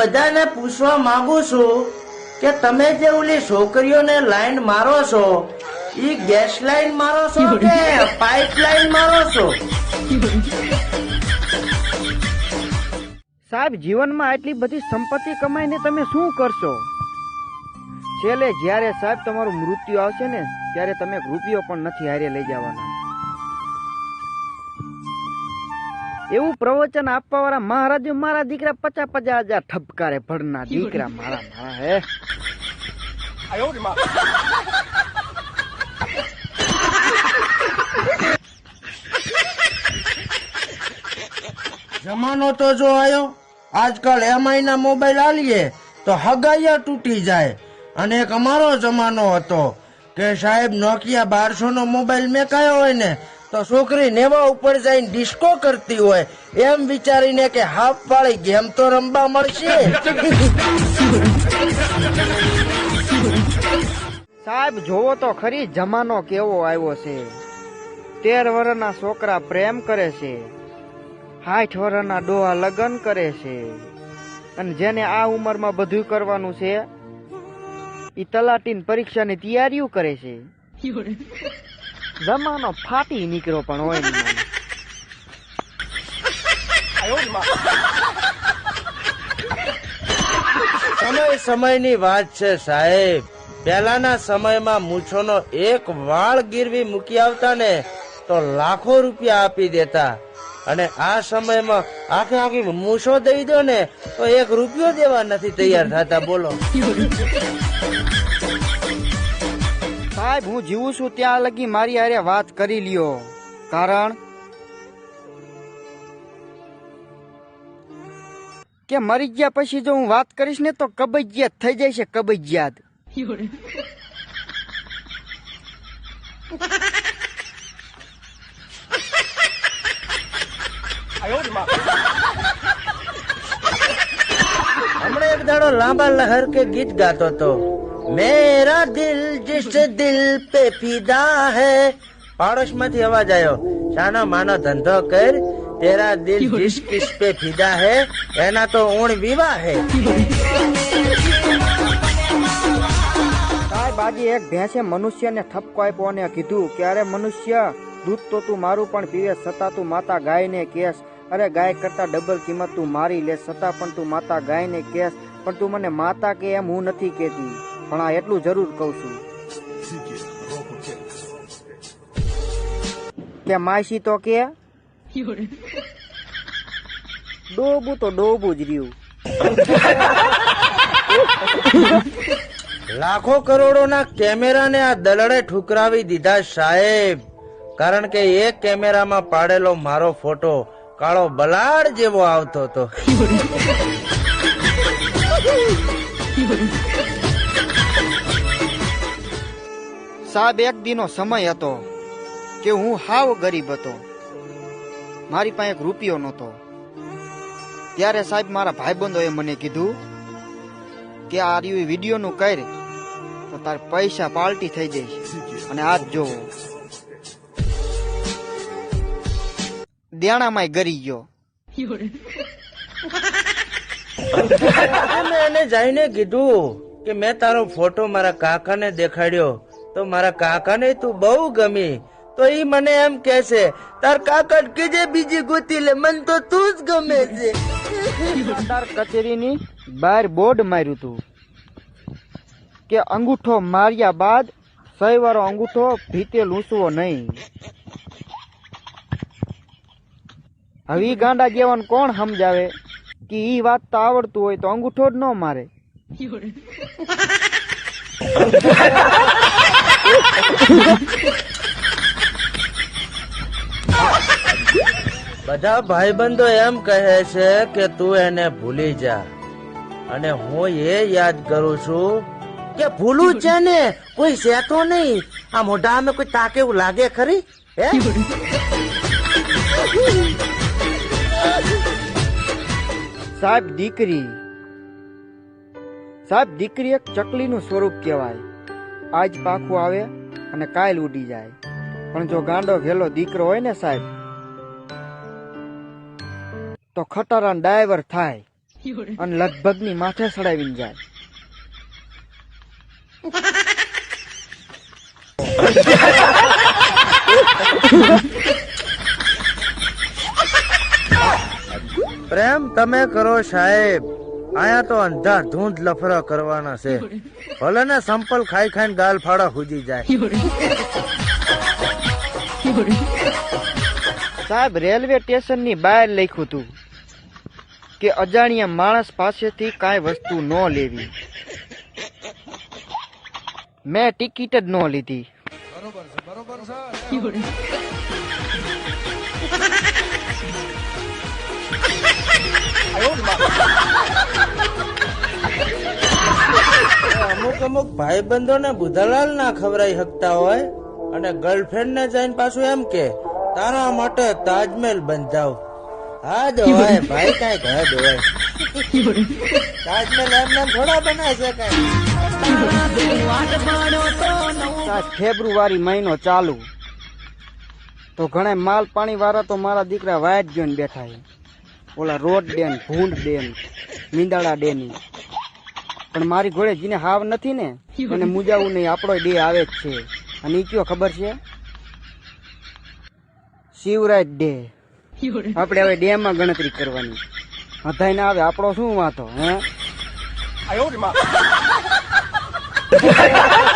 બધાને પૂછવા માંગુ છું કે તમે જે ઓલી છોકરીઓને લાઈન મારો છો, ઈ ગેસ લાઈન મારો છો કે પાઇપ લાઈન મારો છો? સાહેબ, જીવનમાં આટલી બધી સંપત્તિ કમાઈને તમે શું કરશો? છેલ્લે જ્યારે સાહેબ, તમારું મૃત્યુ આવશે ને, ત્યારે તમે રૂપિયો પણ નથી હારે લઈ જવાના. એવું પ્રવચન આપવા વાળા મહારાજ મારા દીકરા પચાસ પચાસ હજાર ઠપકારે ભણના દીકરા મારા મારા હે? જમાનો તો જો આયો આજકાલ એમઆઈ ના મોબાઈલ આલીએ તો હગાઈયા તૂટી જાય. અને એક અમારો જમાનો હતો કે સાહેબ નોકિયા બારસો નો મોબાઈલ મેકાયો હોય ને તો છોકરી નેવા ઉપર જઈને ડિસ્કો કરતી હોય, એમ વિચારીને કે હાફ વાળી ગેમ તો રમવા મળશે. સાહેબ, જોવો તો ખરી, જમાનો કેવો આવ્યો છે. તેર વર્ષના છોકરા પ્રેમ કરે છે. સાઠ વર્ષના ડોહા લગ્ન કરે છે. અને જેને આ ઉંમરમાં બધું કરવાનું છે એ તલાટીની પરીક્ષાની તૈયારીઓ કરે છે. જમાનો ફાટી નીકળ્યો પણ હોય સમય સમય સમયની વાત છે, સાહેબ. પહેલાના સમયમાં મૂછોનો એક વાળ ગીરવી મૂકી આવતા ને તો લાખો રૂપિયા આપી દેતા. અને આ સમયમાં આખે આખી મૂછો દઈ દો ને તો એક રૂપિયો દેવા નથી તૈયાર થતા, બોલો. સાહેબ, હું જીવું છું ત્યાં લગી મારી હારે વાત કરી લ્યો. કારણ કે મરી ગયા પછી જો હું વાત કરીશ ને તો કબજિયાત થઈ જાય છે કબજિયાત. હમણાં એક દાડો લાંબા લહર કે ગીત ગાતો તો. મેરા દિલ જિસ દિલ પે ફિદા હે પાડોશમાંથી અવાજ આવ્યો શાનો માનો ધંધો કર તેરા દિલ જિસ કિસ પે ફિદા હે એના તો ઊણ વિવાહ હે બાજી એક ભેંસે મનુષ્યને ઠપકો આપ્યો અને કીધું કે અરે મનુષ્ય દૂધ તો તું મારું પણ પીવે છતાં તું માતા ગાયને કેસ અરે ગાય કરતા ડબલ કિંમત તું મારી લે છતાં પણ તું માતા ગાયને કેસ પણ તું મને માતા કે એમ હું નથી કેતી પણ આ એટલું જરૂર કહું છું. કે માસી તો કે, ડોબું તો ડોબું જ રહ્યું. લાખો કરોડોના કેમેરાને આ દલડે ઠુકરાવી દીધા સાહેબ. કારણ કે એક કેમેરામાં પાડેલો મારો ફોટો કાળો બલાડ જેવો આવતો હતો. સાહેબ એક દીનો સમય હતો કે હું હાવ ગરીબ હતો. મારી પાસે એક રૂપિયો નહોતો. ત્યારે સાહેબ મારા ભાઈબંધોએ મને કીધું કે આ રહ્યું વિડીયોનું કર તો તાર પૈસા પાલટી થઈ જઈશ અને આજ જોવો. દેણામાંય ગરી ગયો. મેં એને જઈને કીધું કે મેં તારો ફોટો મારા કાકાને દેખાડ્યો. તો મારા કાકાને તું બહુ ગમી. તો ઈ મને એમ કે છે તાર કાકા કેજે બીજી ગોતી લે મને તો તું જ ગમે છે. તાર કચેરીની બહાર બોર્ડ માર્યું તું કે અંગૂઠો માર્યા બાદ સહી વાળો અંગૂઠો ભીતે લૂંસવો નહીં. હવે ગાંડા જેવાને કોણ સમજાવે કે ઈ વાત તો આવડતું હોય તો અંગૂઠો જ ન મારે? બધા ભાઈબંધો એમ કહે છે કે તું એને ભૂલી જા. અને હું એ યાદ કરું છું કે ભૂલું છે ને, કોઈ સેતો નહીં. આ મોઢા અમે કોઈ તાકે એવું લાગે ખરી? હે? સાહેબ દીકરી સાહેબ દીકરી એક ચકલીનું સ્વરૂપ કહેવાય. આજ પાખું આવે અને કાયલ ઉડી જાય. પણ જો ગાંડો ઘેલો દીકરો હોય ને સાહેબ, તો ખટારા ડાયવર થાય અને લગભગની માથે સડાવીને જાય. પ્રેમ તમે કરો સાહેબ. આયા તો અંધાર ધૂંધ લફરા કરવાના છે. ભલે ને સંપલ ખાઈ ખાઈને ગાલ ફાડા હુજી જાય. સાહેબ રેલવે સ્ટેશનની બહાર લખ્યું હતું કે અજાણ્યા માણસ પાસેથી કાંઈ વસ્તુ ન લેવી. મેં ટિકિટ જ ન લીધી. અમુક અમુક ભાઈબંધોને બુધાલાલ ના ખવરાઈ શકતા હોય અને ગર્લફ્રેન્ડ ને જઈને પાછું એમ કે તારા માટે તાજમહેલ બંધાવ. હા જ હોય ભાઈ કંઈક હદ હોય. તાજમહેલ એમને થોડા બનાવશે શકાય ફેબ્રુઆરી મહિનો ચાલુ. તો ઘણા માલ પાણી વાળા તો મારા દીકરા વાયટ જોઈને બેઠા છે. ઓલા રોડ ડેન ભૂંડ ડેન મીંદાળા ડેની. પણ મારી ઘોડે જીને હાવ નથી ને. એને મુજાવું નહીં આપણો ડે આવે જ છે. અને એ કયો ખબર છે? શિવરાજ ડે. આપણે હવે ડે માં ગણતરી કરવાની. હધાઈ ના આવે આપણો શું વાંધો હે?